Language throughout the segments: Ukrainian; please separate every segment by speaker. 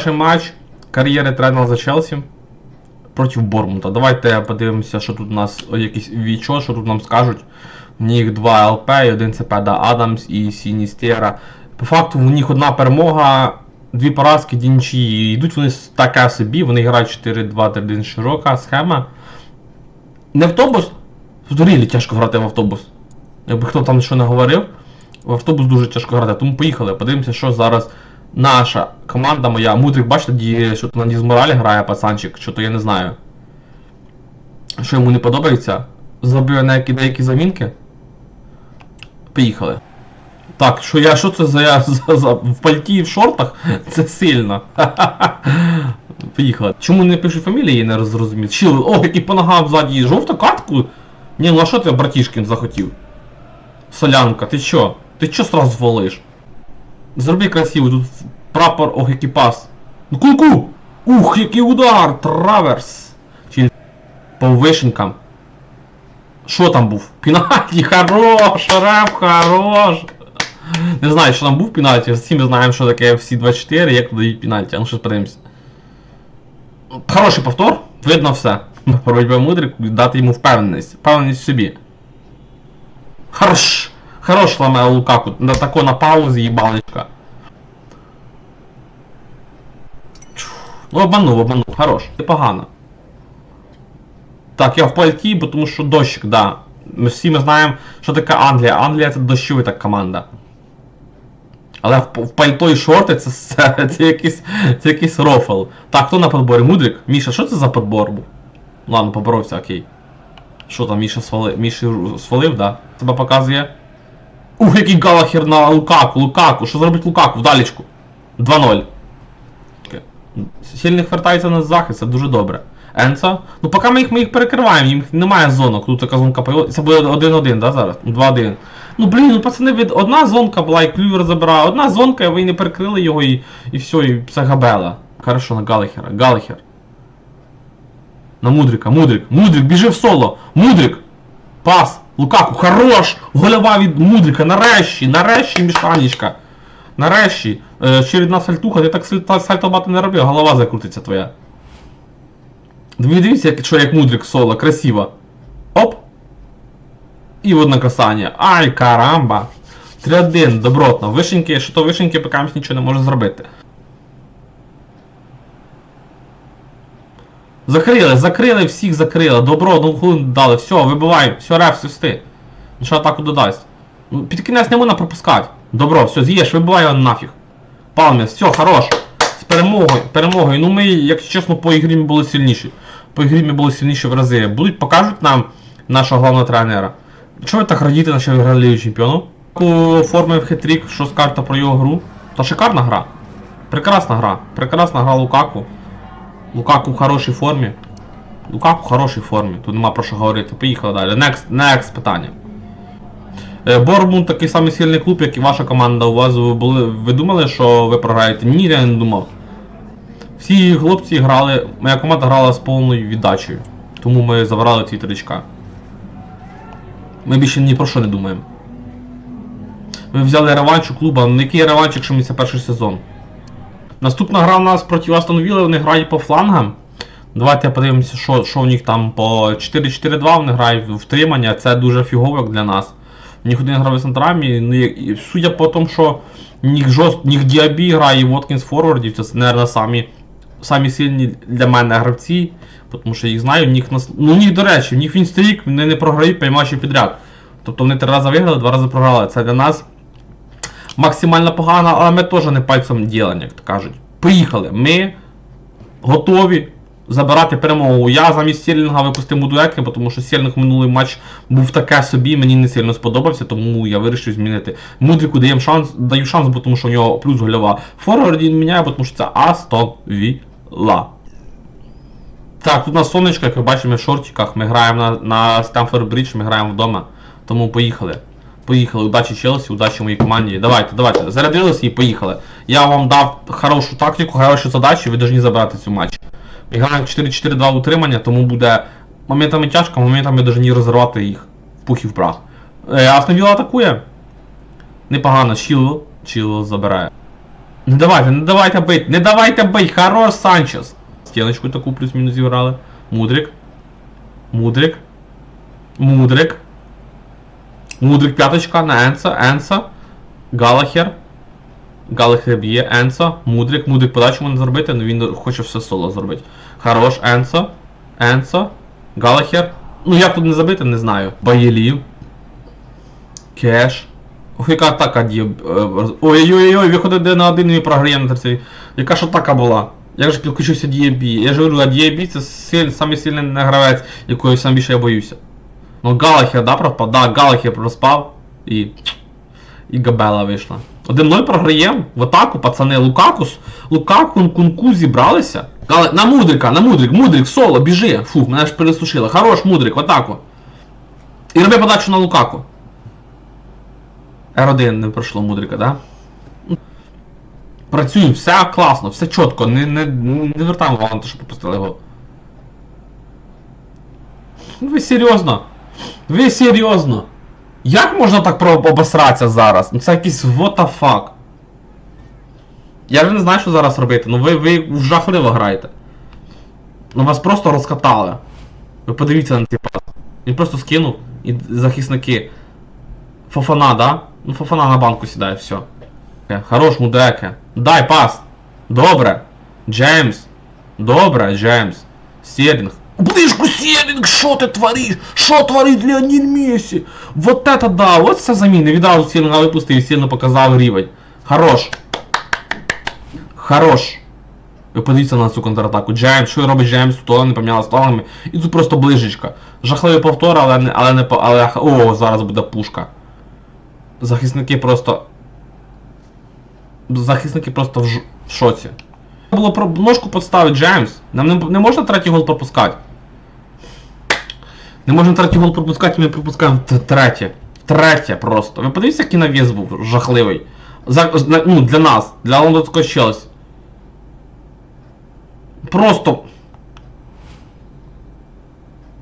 Speaker 1: Перший матч кар'єри тренера за Челсі проти Бормута. Давайте подивимося, що тут у нас о, якийсь вічо, що тут нам скажуть. У них два ЛП, і один це Педа Адамс і Сіністера. По факту у них одна перемога, дві поразки, дві. Йдуть вони таке собі, вони грають 4-2-3-1 широка схема. Не автобус? Здурілі тяжко грати в автобус. Якби хто там що не говорив, в автобус дуже тяжко грати. Тому поїхали, подивимося, що зараз наша команда моя. Мудрик, бачите, ді, що то на Дізморалі грає пацанчик, що то я не знаю. Що йому не подобається. Зробив деякі, деякі замінки. Поїхали. Так, що я, що це за я за, за, в пальті і в шортах? Це сильно. Поїхали. Чому не пишу фамілії, я не зрозумів. Чи, о, який по ногам ззаді жовта катку? Ні, ну а що ти, братішкін, захотів? Солянка, ти чо? Ти чо сразу валиш? Зроби красиво, тут прапор, ох, пас. Ну ку-ку! Ух, який удар! Траверс! Чи по вишенькам. Що там був? Пінальті, хорош! Реф, хорош! Не знаю, що там був пінальті, всі ми знаємо, що таке FC24, як дають пінальті. А ну щось подивимося. Хороший повтор, видно все. Боротьба мудрик, дати йому впевненість. Впевненість в собі. Хорош! Хорош ламе Лукаку. На тако на паузі їбалечка. Ну обманув, обманув. Хорош. Непогано. Так, я в пальті, бо тому що дощик, да. Ми всі ми знаємо, що таке Англія. Англія це дощова така команда. Але в, в пальто і шорти це, це, це, якийсь, це якийсь рофл. Так, хто на подборі? Мудрик? Міша, що це за подбор був? Ладно, поборовся, окей. Що там, Міша свалив? Міша свалив, да? Тебе показує. Ух, який Галахер на Лукаку, Лукаку. Що зробить Лукаку? Вдалічку. 2-0. Сильних вертається на захист, це дуже добре. Енца. Ну поки ми їх, ми їх перекриваємо, їх немає зонок. Тут така зонка. Це буде 1-1, да, зараз? 2-1. Ну блін, ну пацани, від одна зонка була, і клювер забирає, одна зонка, і ви не перекрили його і, і все, і габела. Хорошо, на Галахера. Галахер. На Мудрика, Мудрик, Мудрик, біжи в соло! Мудрик! Пас! Лукаку, хорош! Гольова від Мудрика, нарешті, нарешті, мішанічка. Нарешті. Е, чередна сальтуха, ти так сальта- сальто бати не робив, голова закрутиться твоя. Дивіться, що як Мудрик соло, красиво. Оп! І одне касання. Ай, карамба! 3-1, добротно. Вишеньки, що то вишеньки, поки нічого не може зробити. Закрили, закрили, всіх закрили. Добро, одну хвилину дали. Все, вибивай, все, реф, свисти. Ну що атаку додасть? Ну, під кінець не можна пропускати. Добро, все, з'їш, вибивай його нафіг. Палмес, все, хорош. З перемогою, перемогою. Ну ми, якщо чесно, по ігрі ми були сильніші. По ігрі ми були сильніші в рази. Будуть, покажуть нам нашого головного тренера. Чого ви так радіти, наче виграли Лігу чемпіонів? Оформив хитрік, що скажете про його гру. Та шикарна гра. Прекрасна гра. Прекрасна гра Лукаку. Лукаку в хорошій формі. Лукаку в хорошій формі. Тут нема про що говорити. Поїхали далі. Next, next питання. Е, Бормут такий самий сильний клуб, як і ваша команда. У вас ви були. Ви думали, що ви програєте? Ні, я не думав. Всі хлопці грали. Моя команда грала з повною віддачею. Тому ми забрали ці тричка. Ми більше ні про що не думаємо. Ми взяли реванш у клуба. Ну який реванш, якщо ми це перший сезон? Наступна гра у нас проти Астон Вілли, вони грають по флангам. Давайте подивимося, що, що у них там по 4-4-2 вони грають в втримання, це дуже фігово для нас. У них один грає в центрами, ну, і- судя по тому, що жорст, у них Діабі грає і Воткінс форвардів, це, мабуть, самі, самі сильні для мене гравці, тому що їх знаю, у них, нас- ну, у них, до речі, у них він стрік, вони не програють 5 матчів підряд. Тобто вони три рази виграли, два рази програли. Це для нас максимально погано, але ми теж не пальцем ділені, як то кажуть. Поїхали. Ми готові забирати перемогу. Я замість Сєрлінга випустив Мудуеки, тому що Сєрлінг минулий матч був таке собі, мені не сильно сподобався, тому я вирішив змінити. Мудріку даємо шанс, даю шанс, бо тому що у нього плюс гольова. Форвард він міняє, тому що це Астон Вілла. Так, тут у нас сонечко, як ви бачимо в шортиках, ми граємо на, на Stamford Bridge, ми граємо вдома. Тому поїхали. Поїхали. Удачі Челсі, удачі моїй команді. Давайте, давайте. Зарядилися і поїхали. Я вам дав хорошу тактику, хорошу задачу, ви повинні забрати цю матч. Ми граємо 4-4-2 утримання, тому буде моментами тяжко, моментами повинні розірвати їх в пух і в прах. Е, Астон Вілла атакує. Непогано, Чілвел. Чілвел забирає. Не давайте, не давайте бить, не давайте бить, хорош Санчес. Стіночку таку плюс-мінус зіграли. Мудрик. Мудрик. Мудрик. Мудрик п'яточка на Енса, Енса. Галахер. Галахер б'є, Енса. Мудрик, Мудрик подачу можна зробити, але він хоче все соло зробити. Хорош, Енсо. Енсо. Галахер. Ну як тут не забити, не знаю. Баєлів. Кеш. Ох, яка атака діє. е, Ой-ой-ой, виходить один на один і програємо на 30. Яка ж атака була? Як же підключився DMB? Я ж говорю, а DMB це силь, самий сильний не гравець, якого сам більше я боюся. Ну Галахер, да, проспав? Да, Галахер проспав і. І Габела вийшла. 1-0 програємо. В атаку, пацани, Лукакус. Лукаку, Кунку зібралися. Гале... На Мудрика, на Мудрик, Мудрик, соло, біжи. Фух, мене ж пересушило. Хорош, Мудрик, в атаку. І роби подачу на Лукаку. R1 не пройшло Мудрика, да? Працюємо, все класно, все чітко, не, не, не на те, що пропустили його. Ви серйозно? Ви серйозно? Як можна так обосратися зараз? Ну це якийсь what the fuck. Я вже не знаю, що зараз робити. Ну ви, ви жахливо граєте. Ну вас просто розкатали. Ви подивіться на цей пас. Він просто скинув і захисники. Фофана, да? Ну Фофана на банку сідає, все. Хорош, мудеке. Дай пас. Добре. Джеймс. Добре, Джеймс. Стерлінг. Ближку Стерлінг, що ти твориш? Що творить Леонід Месі? Вот это да, вот це заміни. Відразу Стерлінга випустив сильно показав рівень. Хорош. Хорош. Ви подивіться на цю контратаку. Джеймс, що робить Джеймс? То не поміняла столами. І тут просто ближечка. Жахливий повтор, але не, але не але, О, зараз буде пушка. Захисники просто. Захисники просто в, ж... в шоці. Було про ножку підставити Джеймс. Нам не, не можна третій гол пропускати. Не можна третій гол пропускати, і ми пропускаємо т- третє. Третє просто. Ви подивіться, який навіс був жахливий. За, на- ну, для нас, для лондонського Челсі. Просто.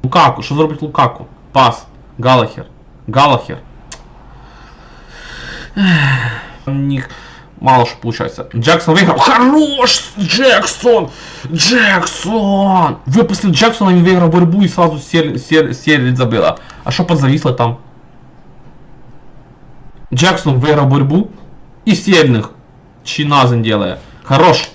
Speaker 1: Лукаку, що зробить Лукаку? Пас. Галахер. Галахер. Них Мало що получается. Джексон виграв. Хорош! Джексон! Джексон! Випустив Джексона, він виграв боротьбу і сразу сер, сер, сер забила. А що подзавісли там? Джексон виграв боротьбу і Сєрних. Чи назин делає. Хорош!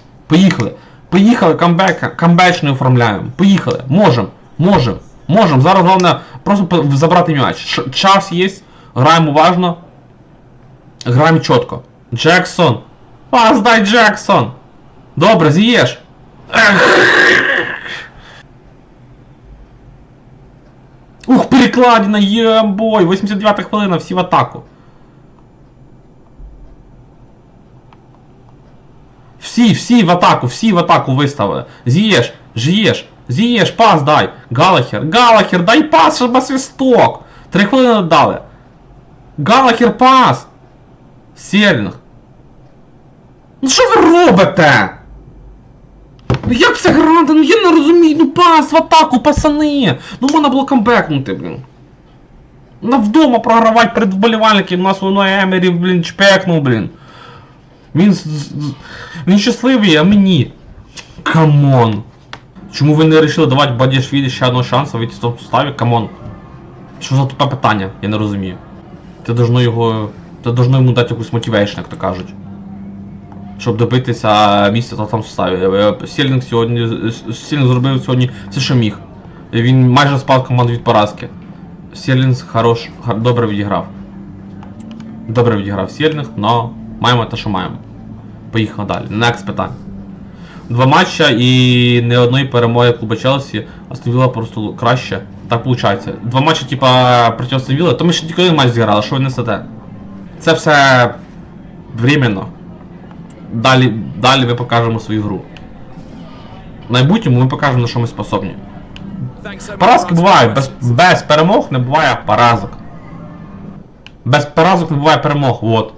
Speaker 1: Поїхали, камбек, камбеч не оформляємо. Поїхали. Можем, можем, можем. Зараз головне просто забрати м'яч. Час є, граємо уважно. Граємо чітко. Джексон! Пас дай Джексон! Добре, з'їєш! Ух, перекладина, єбой! 89 хвилина, всі в атаку. Всі, всі в атаку, всі в атаку виставили. З'їєш, жиєш, з'їєш, пас дай. Галахер, Галахер, дай пас, щоб свисток. Три хвилини дали. Галахер, пас. Серлінг. Ну що ви робите? Ну як це грати? Ну я не розумію, ну пас в атаку, пацани! Ну можна було камбекнути, блін. На вдома програвати перед вболівальниками, у нас воно Емері, блін, чпекнув, блін. Він, він щасливий, а мені. Камон. Чому ви не вирішили давати Бадішвілі ще одного шансу вийти з того суставі? Камон. Що за тупе питання? Я не розумію. Ти должно його. Ти должно йому дати якусь мотивейшн, як то кажуть. Щоб добитися місця та там в суставі. Е, Сєлінг сьогодні. С- Сєлінг зробив сьогодні все, що міг. Він майже спав команду від поразки. Сєлінг хорош, добре відіграв. Добре відіграв Сєлінг, но маємо те, що маємо. Поїхали далі. Next питання. Два матча і не одної перемоги клуба Челсі Астон просто краще. Так виходить. Два матчі, типа, проти Астон то ми ще тільки один матч зіграли, що ви несете? Це все временно. Далі, далі ми покажемо свою гру. В майбутньому ми покажемо, на що ми способні. Поразки бувають, без, без перемог не буває поразок. Без поразок не буває перемог, вот.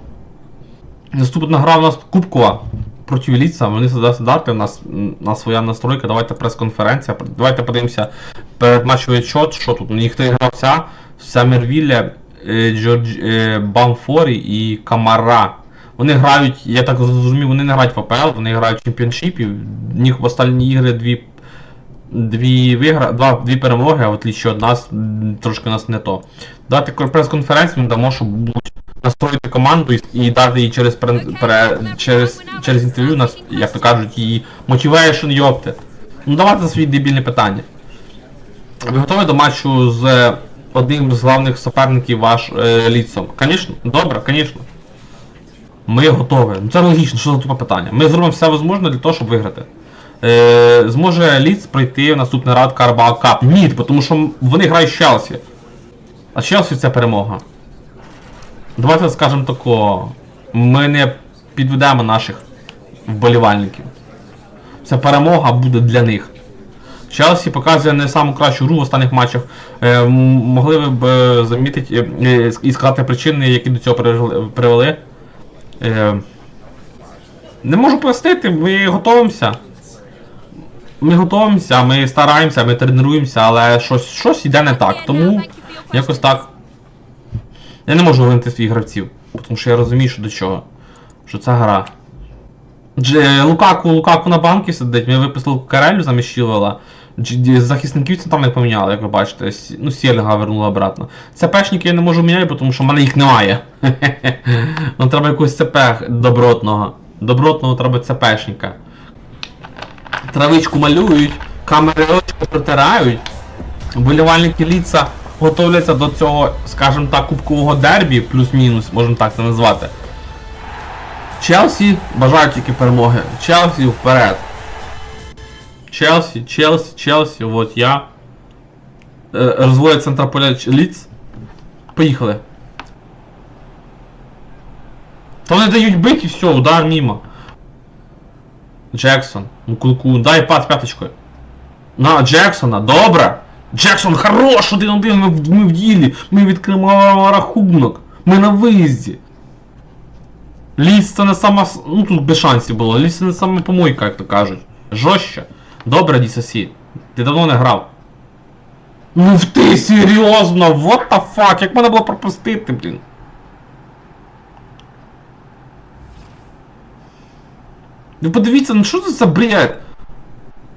Speaker 1: Наступна гра у нас Кубкова проти Ліца. Вони стандарти, у нас, у нас своя настройка, давайте прес-конференція. Давайте подивимося передматчовий чот, що тут. У них три гравця, Самервілля, е, Джордж, е, Банфорі і Камара. Вони грають, я так зрозумів, вони не грають в АПЛ, вони грають в чемпіоншипі. В них в останні ігри дві. Дві вигра... Два, дві перемоги, а в отличие від нас, трошки у нас не то. Дати прес-конференцію ми дамо, щоб настроїти команду і, дати їй через, пре... Пре... через, через інтерв'ю нас, як то кажуть, її motivation, йопте. Ну давайте свої дебільні питання. Ви готові до матчу з одним з главних суперників ваш е, ліцом? Звісно, добре, звісно. Ми готові. Ну це логічно, що за тупе питання. Ми зробимо все можливе для того, щоб виграти. Е, зможе Ліц пройти в наступний рад Карабao Кап? Ні, тому що вони грають з Челсі. А Челсі це перемога. Давайте скажемо такого. Ми не підведемо наших вболівальників. Це перемога буде для них. Челсі показує не саму кращу гру в останніх матчах. Е, могли б е, замітити е, і сказати причини, які до цього привели. Е, не можу пояснити, ми готуємося. Ми готуємося, ми стараємося, ми тренуємося, але щось, щось йде не так. Тому якось так. Я не можу винити своїх гравців, тому що я розумію, що до чого. Що це гра. Дж, Лукаку, Лукаку на банки сидить, ми виписали Карелю замість Чілвела. Захисників це там не поміняли, як ви бачите. Ну, Сєльга вернула обратно. ЦПшники я не можу міняти, тому що в мене їх немає. Нам треба якогось ЦП добротного. Добротного треба ЦПшника. Травичку малюють, камери очі протирають. Вболівальники ліца готовляться до цього, скажімо так, кубкового дербі, плюс-мінус, можемо так це назвати. Челсі бажають тільки перемоги. Челсі вперед. Челсі, Челсі, Челсі, от я. Е, Розводять центр поля Ліц. Поїхали. То вони дають бить і все, удар мимо. Джексон, кулку, дай пас п'яточкою. На Джексона, добре. Джексон хорош, один один, ми, ми в ділі. Ми відкриваємо рахунок. Ми на виїзді. Ліс це не сама. Ну тут без шансів було. Ліс це не сама помойка, як то кажуть. Жорстче. Добре, Дісосі. Ти давно не грав. Ну ти серйозно, what the fuck, як мене було пропустити, блін. Ви подивіться, ну що це за бред?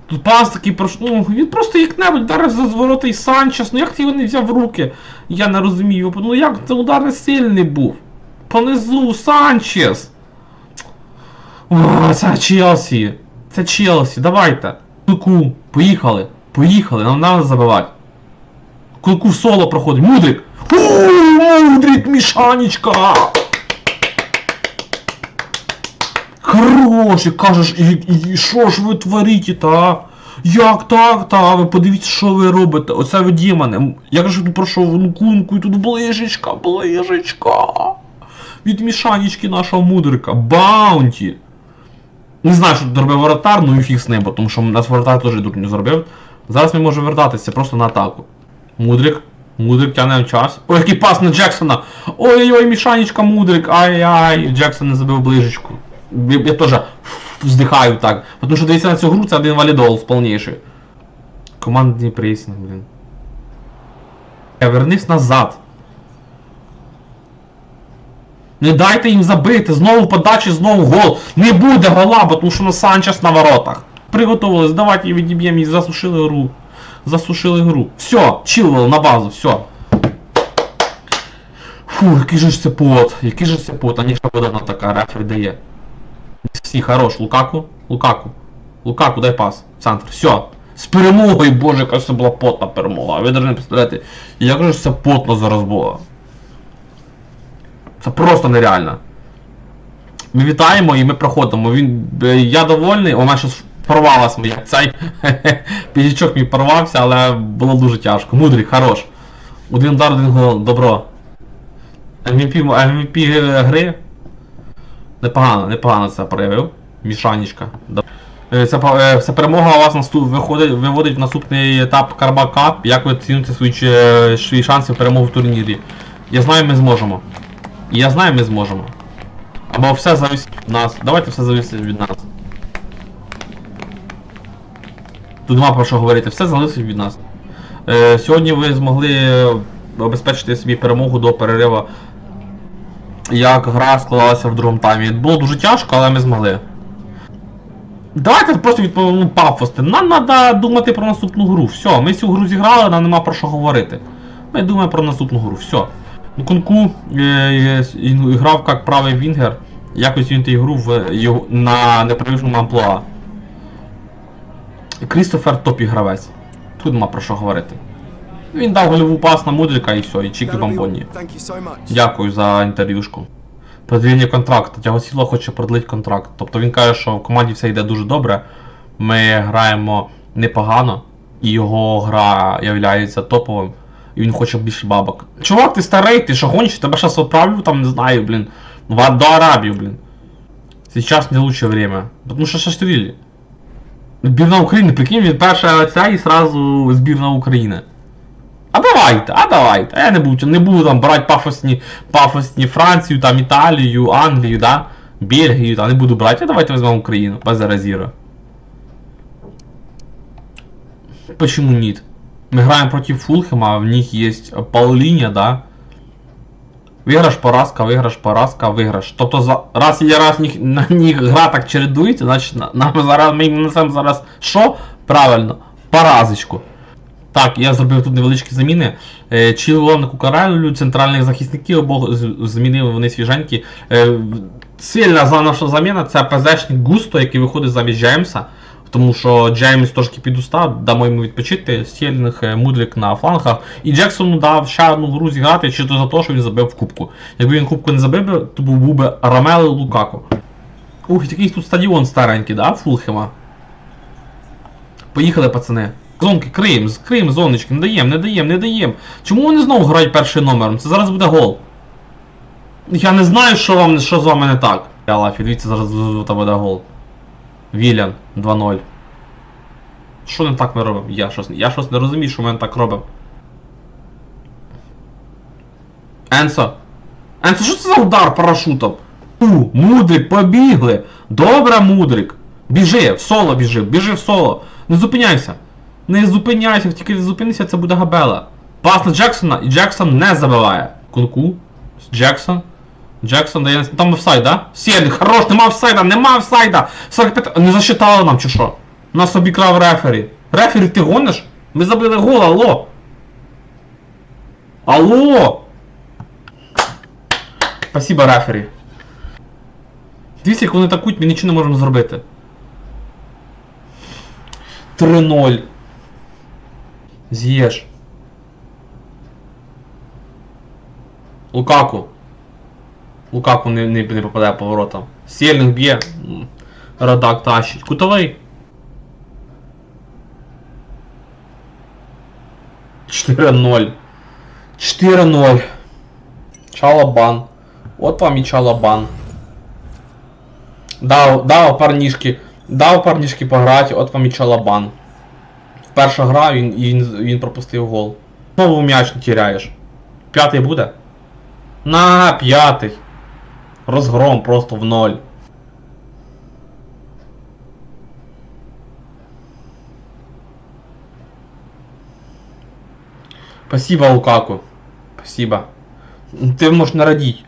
Speaker 1: Тут пас такий прош... Ну, він просто як-небудь вдарив за зворотий Санчес, ну як ти його не взяв в руки? Я не розумію. Ну як це удар не сильний був? Понизу Санчес! О, це Челсі! Це Челсі, давайте! Кулку, поїхали! Поїхали, нам треба забивати. Кулку в соло проходить. Мудрик! О, Мудрик, Мішанечка! Хороший, кажеш, і, і, і що ж ви творите, та? Як так, та? Ви подивіться, що ви робите. Оце ви демони. Я ж тут пройшов ну кунку і тут ближечка, ближечка. Від мішанечки нашого мудрика. Баунті. Не знаю, що тут робив воротар, ну і фіг з ним, тому що нас воротар теж дурню зробив. Зараз ми можемо вертатися просто на атаку. Мудрик. Мудрик тягнемо час. Ой, який пас на Джексона! Ой-ой, мішанечка Мудрик, ай-ай, Джексон не забив ближечку. Я, я теж вздихаю так. Тому що дивіться на цю гру, це один валідол повніший. Командний пресінг, блін. Е, Вернись назад. Не дайте їм забити, знову подачі, знову гол. Не буде гола, бо тому що на Санчес на воротах. Приготувались, давайте відіб'ємо і засушили гру. Засушили гру. Все, Чилвел на базу, все. Фу, який же ж це пот, який же це пот, а ніж подана така, рефері дає. Всі, хорош, Лукаку, Лукаку. Лукаку, дай пас. Центр. Все. З перемогою, боже, яка це була потна перемога. Ви навіть не представляєте, як же ж це потно зараз було. Це просто нереально. Ми вітаємо і ми проходимо. Він. е, Я довольний, вона щось порвалась моя. Цей підічок мій порвався, але було дуже тяжко. Мудрий, хорош. Один удар, один гол, добро. MVP, MVP гри. Непогано, непогано це проявив. Мішанічка. Е, Це, е, це перемога у вас наступ, виходить, виводить в наступний етап Карба Кап. Як ви оцінюєте свої, свої шанси перемоги в турнірі? Я знаю, ми зможемо. Я знаю, ми зможемо. Або все зависить від нас. Давайте все зависить від нас. Тут нема про що говорити, все залежить від нас. Е, сьогодні ви змогли обезпечити собі перемогу до перериву як гра склалася в другому таймі. Було дуже тяжко, але ми змогли. Давайте просто відповімо пафости. Нам треба думати про наступну гру. Все, ми цю гру зіграли, нам нема про що говорити. Ми думаємо про наступну гру. Все. Ну, Кунку е, і- грав як правий Вінгер. Якось він ігру в на непривичному амплуа. Крістофер топ ігравець. Тут нема про що говорити. Він дав гольову пас на Мудрика і все, і чіки бомбоні. Дякую за інтерв'юшку. Продління контракту. Тягосіло хоче продлити контракт. Тобто він каже, що в команді все йде дуже добре. Ми граємо непогано, і його гра є топовим. І він хоче більше бабок. Чувак, ти старий, ти що гониш? Тебе зараз відправлю там, не знаю, блін. В, до Арабії, блін. Сейчас не лучшее время. Потому что Шаштрили. Збірна України, прикинь, він перша ця і сразу збірна України. А давайте, а давайте. А я не буду, не буду там брати пафосні, пафосні Францію, там Італію, Англію, да? Бельгію, та не буду брати, а давайте візьмемо Україну, без Еразіра. Почему нет? Мы играем против Фулхема, в них есть Паулиня, да? Виграш, поразка, виграш, поразка, виграш. Тобто за раз є раз них, на них гра так чередується, значить нам зараз ми несемо зараз що? Правильно, поразочку. Так, я зробив тут невеличкі заміни. Е, Чілон Кукарелю, центральних захисників обох змінили вони свіженькі. Е, Сильна за наша заміна це ПЗшник Густо, який виходить замість Джеймса. Тому що Джеймс трошки підустав, дамо йому відпочити, Стєлінг, е, Мудрик на флангах. І Джексону дав ще одну гру зіграти, чи то за те, що він забив в кубку. Якби він кубку не забив, то був би Ромело Лукако. Ух, якийсь тут стадіон старенький, да, Фулхема. Поїхали, пацани. Зонки, Крим, Крим, зоночки, не даєм, не даєм, не даєм. Чому вони знову грають першим номером? Це зараз буде гол. Я не знаю, що вам що з вами не так. Я лафі, дивіться, зараз там буде гол. Вілян 2-0. Що не так ми робимо? Я щось, я щось не розумію, що ми не так робимо. Енсо. Енсо, що це за удар парашутом? У, Мудрик, побігли! Добре, Мудрик! Біжи, в соло біжи, біжи в соло. Не зупиняйся. Не зупиняйся, тільки не зупинися, це буде габела. Пас на Джексона, і Джексон не забиває. Кунку. Джексон. Джексон дає. Там офсайд, да? Сєль, хорош, нема офсайда, нема офсайда! 45... Не засчитали нам, чи що? Нас обікрав рефері. Рефері, ти гониш? Ми забили гол, алло! Алло! Спасибо, рефері. Дивіться, як вони атакують, ми нічого не можемо зробити. 3-0. З'їж. Лукаку. Лукаку не, не, не попадає поворотом. Сєльник б'є. М, Радак тащить. Кутовий. 4-0. 4-0. Чалабан. От вам і чалабан. Дав, дав парнішки. Дав парнішки пограти, от вам і чалабан. Перша гра, він, він, він пропустив гол. Знову м'яч не тіряєш. П'ятий буде? На п'ятий. Розгром просто в ноль. Спасибо, Лукаку. Спасибо. Ти можеш не радіть.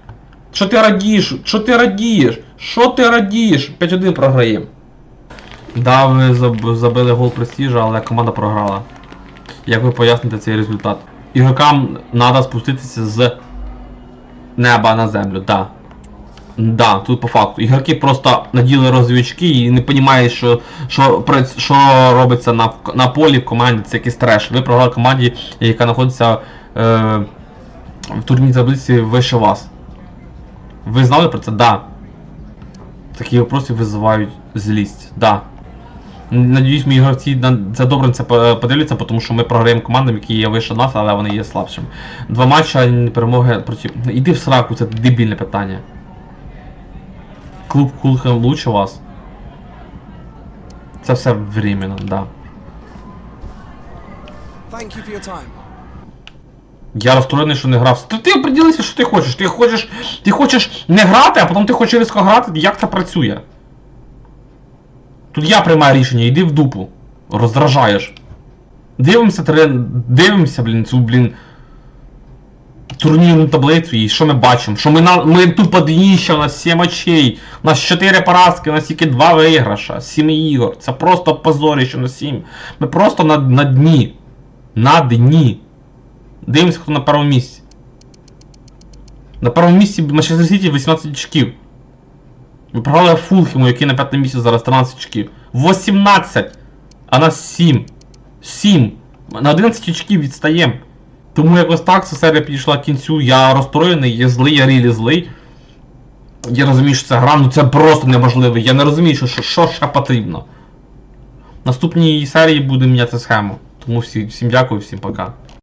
Speaker 1: Що ти радієш? Що ти радієш? Що ти радієш? 5-1 програємо. Да, ви забили гол престижа, але команда програла. Як ви поясните цей результат? Ігрокам треба спуститися з неба на землю, да. Да, тут по факту. Ігроки просто наділи розвідчики і не розуміють, що, що, що робиться на, на полі в команді, це якийсь треш. Ви програли команді, яка знаходиться е, в турнірній таблиці вище вас. Ви знали про це? Да. Такі вопроси визивають злість. Да. Надіюсь, мої гравці це добре це подивляться, тому що ми програємо командам, які є вище нас, але вони є слабшими. Два матча перемоги проти. Іди в сраку, це дебільне питання. Клуб Кулхем лучше вас. Це все временно, да.
Speaker 2: Thank you for your time.
Speaker 1: Я розстроєний, що не грав. Ти, ти оприділився, що ти хочеш. Ти хочеш. Ти хочеш не грати, а потім ти хочеш різко грати. Як це працює? Тут я приймаю рішення, йди в дупу. Роздражаєш. Дивимося, трен... дивимося, блін, цю, блін. Турнірну таблицю, і що ми бачимо? Що ми на ми тупо дніще, у нас 7 очей, у нас 4 поразки, у нас тільки 2 виграша, 7 ігор. Це просто позоріще на 7. Ми просто на, на дні. На дні. Дивимося, хто на першому місці. На першому місці Манчестер Сіті 18 очків. Ми програли Фулхему, який на п'ятому місці зараз 13 очків. 18! А нас 7. 7. На 11 очків відстаємо. Тому якось так ця серія підійшла кінцю. Я розстроєний, я злий, я рілі злий. Я розумію, що це гра, ну це просто неможливо. Я не розумію, що, що, ще потрібно. В наступній серії буде міняти схему. Тому всі, всім дякую, всім пока.